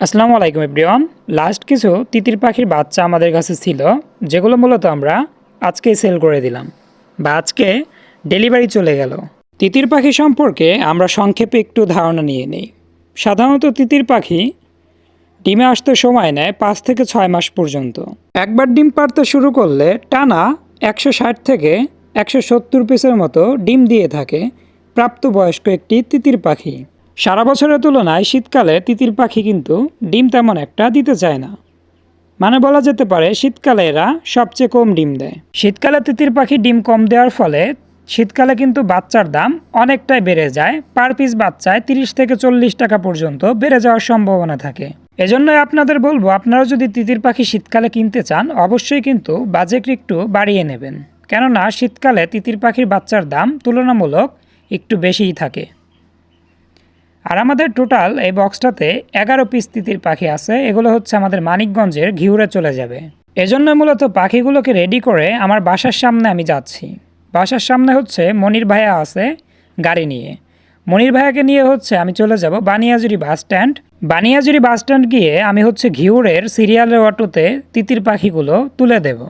আসসালামু আলাইকুম everyone. Last কিছু তিতির পাখির বাচ্চা আমাদের কাছে ছিল, যেগুলো মূলত আমরা আজকে সেল করে দিলাম বা আজকে ডেলিভারি চলে গেল। তিতির পাখি সম্পর্কে আমরা সংক্ষেপে একটু ধারণা নিয়ে নিই। সাধারণত তিতির পাখি ডিমে আসতে সময় নেয় পাঁচ থেকে ছয় মাস পর্যন্ত। একবার ডিম পাড়তে শুরু করলে টানা একশো ষাট থেকে একশো সত্তর পিসের মতো ডিম দিয়ে থাকে প্রাপ্তবয়স্ক একটি তিতির পাখি। সারা বছরের তুলনায় শীতকালে তিতির পাখি কিন্তু ডিম তেমন একটা দিতে চায় না। মানে বলা যেতে পারে শীতকালে এরা সবচেয়ে কম ডিম দেয়। শীতকালে তিতির পাখি ডিম কম দেওয়ার ফলে শীতকালে কিন্তু বাচ্চার দাম অনেকটাই বেড়ে যায়। পার পিস বাচ্চায় তিরিশ থেকে চল্লিশ টাকা পর্যন্ত বেড়ে যাওয়ার সম্ভাবনা থাকে। এজন্যই আপনাদের বলব, আপনারা যদি তিতির পাখি শীতকালে কিনতে চান, অবশ্যই কিন্তু বাজেট একটু বাড়িয়ে নেবেন। কেননা শীতকালে তিতির পাখির বাচ্চার দাম তুলনামূলক একটু বেশিই থাকে। আর আমাদের টোটাল এই বক্সটাতে এগারো পিস তিতির পাখি আছে। এগুলো হচ্ছে আমাদের মানিকগঞ্জের ঘিউরে চলে যাবে। এজন্য মূলত পাখিগুলোকে রেডি করে আমার বাসার সামনে আমি যাচ্ছি। বাসার সামনে হচ্ছে মনির ভাইয়া আছে গাড়ি নিয়ে। মনির ভাইয়াকে নিয়ে হচ্ছে আমি চলে যাব Baniajuri bus stand. Baniajuri bus stand গিয়ে আমি হচ্ছে ঘিউরের সিরিয়ালের অটোতে তিতির পাখিগুলো তুলে দেব।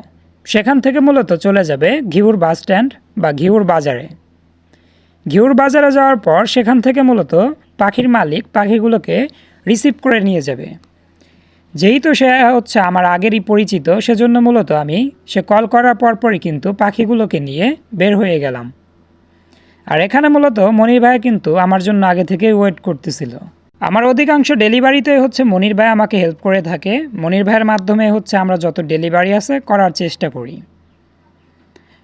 সেখান থেকে মূলত চলে যাবে ঘিউর বাস স্ট্যান্ড বা ঘিউর বাজারে। ঘিউর বাজারে যাওয়ার পর সেখান থেকে মূলত পাখির মালিক পাখিগুলোকে রিসিভ করে নিয়ে যাবে। যেহেতু সে হচ্ছে আমার আগেরই পরিচিত, সেজন্য মূলত আমি সে কল করার পরপরই কিন্তু পাখিগুলোকে নিয়ে বের হয়ে গেলাম। আর এখানে মূলত মনির ভাই কিন্তু আমার জন্য আগে থেকেই ওয়েট করতেছিল। আমার অধিকাংশ ডেলিভারিতে হচ্ছে মনির ভাই আমাকে হেল্প করে থাকে। মনির ভাইয়ের মাধ্যমে হচ্ছে আমরা যত ডেলিভারি আছে করার চেষ্টা করি।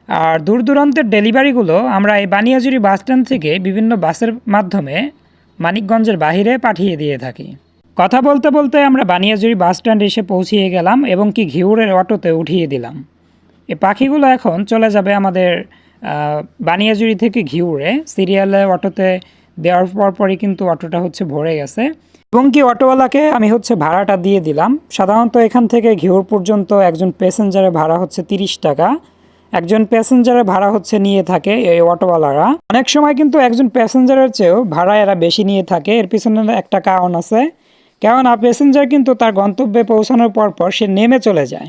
আর দূর দূরান্তের ডেলিভারিগুলো আমরা এই বানিয়াজুরি বাস স্ট্যান্ড থেকে বিভিন্ন বাসের মাধ্যমে মানিকগঞ্জের বাহিরে পাঠিয়ে দিয়ে থাকি। কথা বলতে বলতে আমরা বানিয়াজুরি বাস স্ট্যান্ড এসে পৌঁছিয়ে গেলাম এবং কি ঘিউরের অটোতে উঠিয়ে দিলাম। এই পাখিগুলো এখন চলে যাবে আমাদের বানিয়াজুরি থেকে ঘিউরে। সিরিয়ালে অটোতে দেওয়ার পর পরই কিন্তু অটোটা হচ্ছে ভরে গেছে। এবং কি অটোওয়ালাকে আমি হচ্ছে ভাড়াটা দিয়ে দিলাম। সাধারণত এখান থেকে ঘিউর পর্যন্ত একজন প্যাসেঞ্জারের ভাড়া হচ্ছে তিরিশ টাকা। একজন প্যাসেঞ্জারের ভাড়া হচ্ছে নিয়ে থাকে এই অটোওয়ালারা। অনেক সময় কিন্তু একজন প্যাসেঞ্জারের চেয়েও ভাড়া এরা বেশি নিয়ে থাকে। এর পিছনে একটা কারণ আছে। কেননা প্যাসেঞ্জার কিন্তু তার গন্তব্যে পৌঁছানোর পর পর সে নেমে চলে যায়।